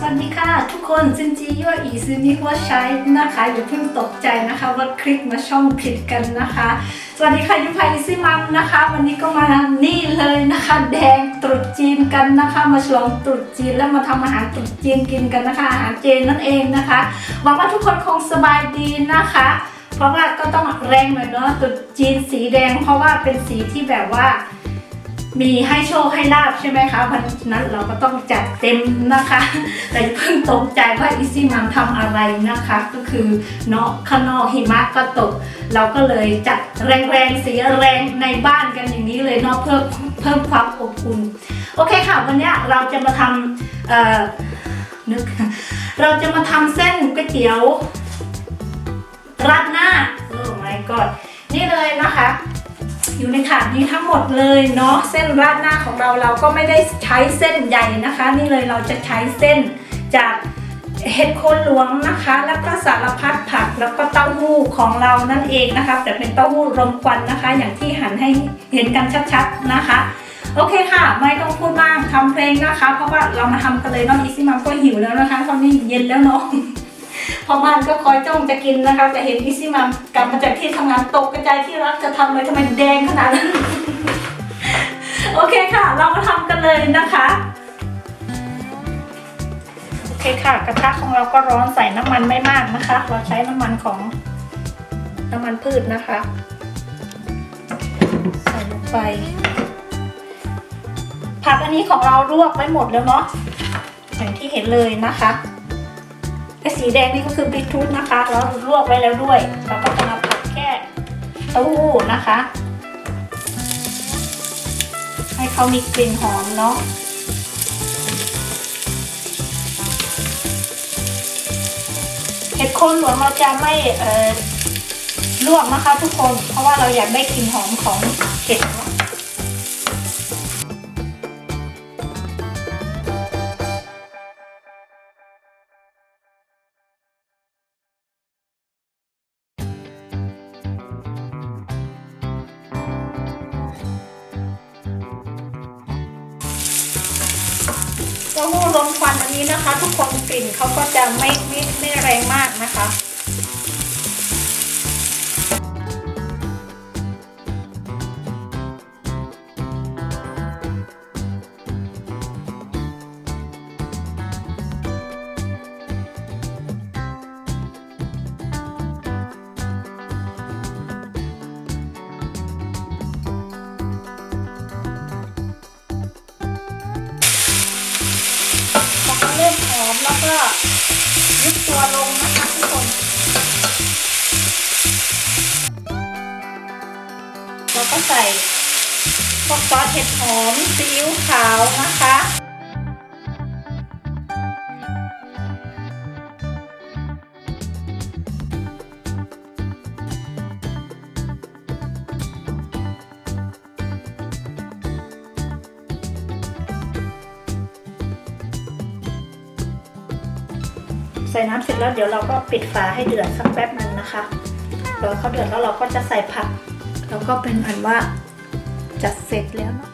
สวัสดีค่ะ ทุกคนซินจียั่วอีซินนี่ว่าใช้นะคะอย่าเพิ่งตกใจนะคะว่าคลิกมาช่องผิดกันนะคะ สวัสดีค่ะยุพายซิมัมนะคะ วันนี้ก็มานี่เลยนะคะ แดงตรุษจีนกันนะคะ มาฉลองตรุษจีนแล้วมาทำอาหารตรุษจีนกินกันนะคะ อาหารเจนนั่นเองนะคะหวังว่าทุกคนคงสบายดีนะคะ เพราะว่าก็ต้องแรงหน่อยเนาะตรุษจีนสีแดง เพราะว่าเป็นสีที่แบบว่า มีให้โชคให้ลาบใช่ไหมคะวันนั้นเราก็ต้องจัดเต็มนะคะ แต่เพิ่งตกใจว่าอีซี่มัมทำอะไรนะคะ ก็คือเนาะข้างนอกหิมะก็ตก เราก็เลยจัดแรงๆสีแรงในบ้านกันอย่างนี้เลยเนาะเพื่อเพิ่มความอบอุ่นโอเคค่ะ วันนี้เราจะมาทำเอ่อนึกเราจะมาทำเส้นก๋วยเตี๋ยวราดหน้าโอ้ my god นี่เลยนะคะ อยู่ในถาดนี้ทั้งหมดเลยเนาะเส้นราดหน้าของเราเราก็ไม่ได้ใช้เส้นใหญ่นะคะ นี่เลยเราจะใช้เส้นจากเห็ดโคนหลวงนะคะ แล้วก็สารพัดผักแล้วก็เต้าหู้ของเรานั่นเองนะคะ แต่เป็นเต้าหู้รมควันนะคะ อย่างที่หันให้เห็นกันชัดๆนะคะโอเคค่ะ ไม่ต้องพูดมากทำเพลงนะคะ เพราะว่าเรามาทำกันเลยเนาะอีซี่มัมก็หิวแล้วนะคะตอนนี้เย็นแล้วเนาะ พอบ้านก็คอยจ้องจะกินนะคะ แต่เห็นอีซี่มัมกลับมาจากที่ทำงานตกกระจายที่รักจะทำเลยทำไมแดงขนาดนั้น โอเคค่ะ เรามาทำกันเลยนะคะโอเคค่ะ กระทะของเราก็ร้อนใส่น้ำมันไม่มากนะคะ เราใช้น้ำมันของน้ำมันพืชนะคะ ใส่ลงไปผักอันนี้ของเราลวกไว้หมดแล้วเนาะอย่างที่เห็นเลยนะคะ ไอ้สีแดงนี่ก็คือบีทรูทนะคะเราลวกไว้แล้วด้วย เราก็จะมาผัดแค่เต้าหู้นะคะ ให้เขามีกลิ่นหอมเนาะเห็ดโคนหลวงเราจะไม่ลวกนะคะทุกคน เพราะว่าเราอยากได้กลิ่นหอมของเห็ดเนาะ เต้าหู้ลมควันอันนี้นะคะ ทุกคนกลิ่นเขาก็จะไม่ไม่ไม่แรงมากนะคะ แล้วก็ยึดตัวลงนะคะทุกคนเราก็ใส่พวกซอสเห็ดหอมซีอิ๊วขาวนะคะ ส่น้ำเสร็จแล้วเดี๋ยวเราก็ปิดฝาให้เดือดสักแป๊บหนึ่งนะคะรอเขาเดือดแล้วเราก็จะใส่ผัก แล้วก็เป็นอันว่าจะเสร็จแล้วเนาะ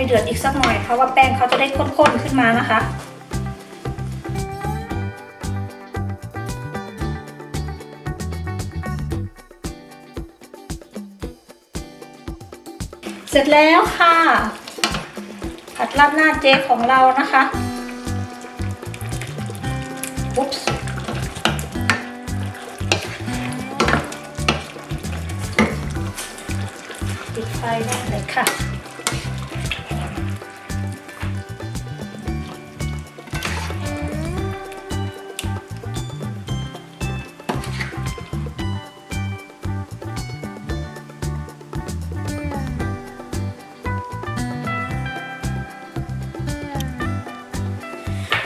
ให้เดือดอีกสักหน่อยเพราะว่าแป้งเขาจะได้ข้นๆขึ้นมานะคะ เสร็จแล้วค่ะ ผัดราดหน้าเจของเรานะคะอุ๊บปิดไฟได้เลยค่ะ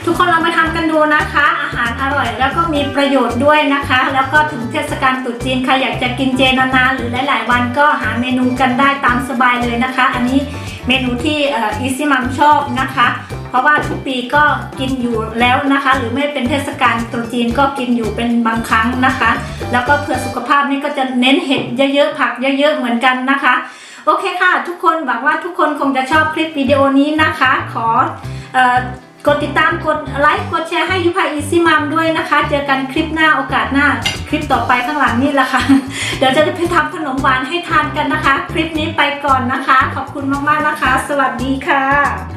ทุกคนเรามาทำกันดูนะคะ อาหารอร่อยแล้วก็มีประโยชน์ด้วยนะคะ แล้วก็ถึงเทศกาลตรุษจีนใครอยากจะกินเจนานๆหรือหลาย ๆ วันก็หาเมนูกันได้ตามสบายเลยนะคะ อันนี้เมนูที่อีซี่มัมชอบนะคะ เพราะว่าทุกปีก็กินอยู่แล้วนะคะ หรือไม่เป็นเทศกาลตรุษจีนก็กินอยู่เป็นบางครั้งนะคะ แล้วก็เพื่อสุขภาพนี่ก็จะเน้นเห็ดเยอะๆผักเยอะ ๆ เหมือนกันนะคะ โอเคค่ะ ทุกคนหวังว่าทุกคนคงจะชอบคลิปวิดีโอนี้นะคะ ขออ กดติดตามกดไลค์กดแชร์ให้ยุพายอีซี่มัมด้วยนะคะ เจอกันคลิปหน้าโอกาสหน้า คลิปต่อไปข้างหลังนี่แหละค่ะ เดี๋ยวจะไปทำขนมหวานให้ทานกันนะคะ คลิปนี้ไปก่อนนะคะ ขอบคุณมากๆนะคะ สวัสดีค่ะ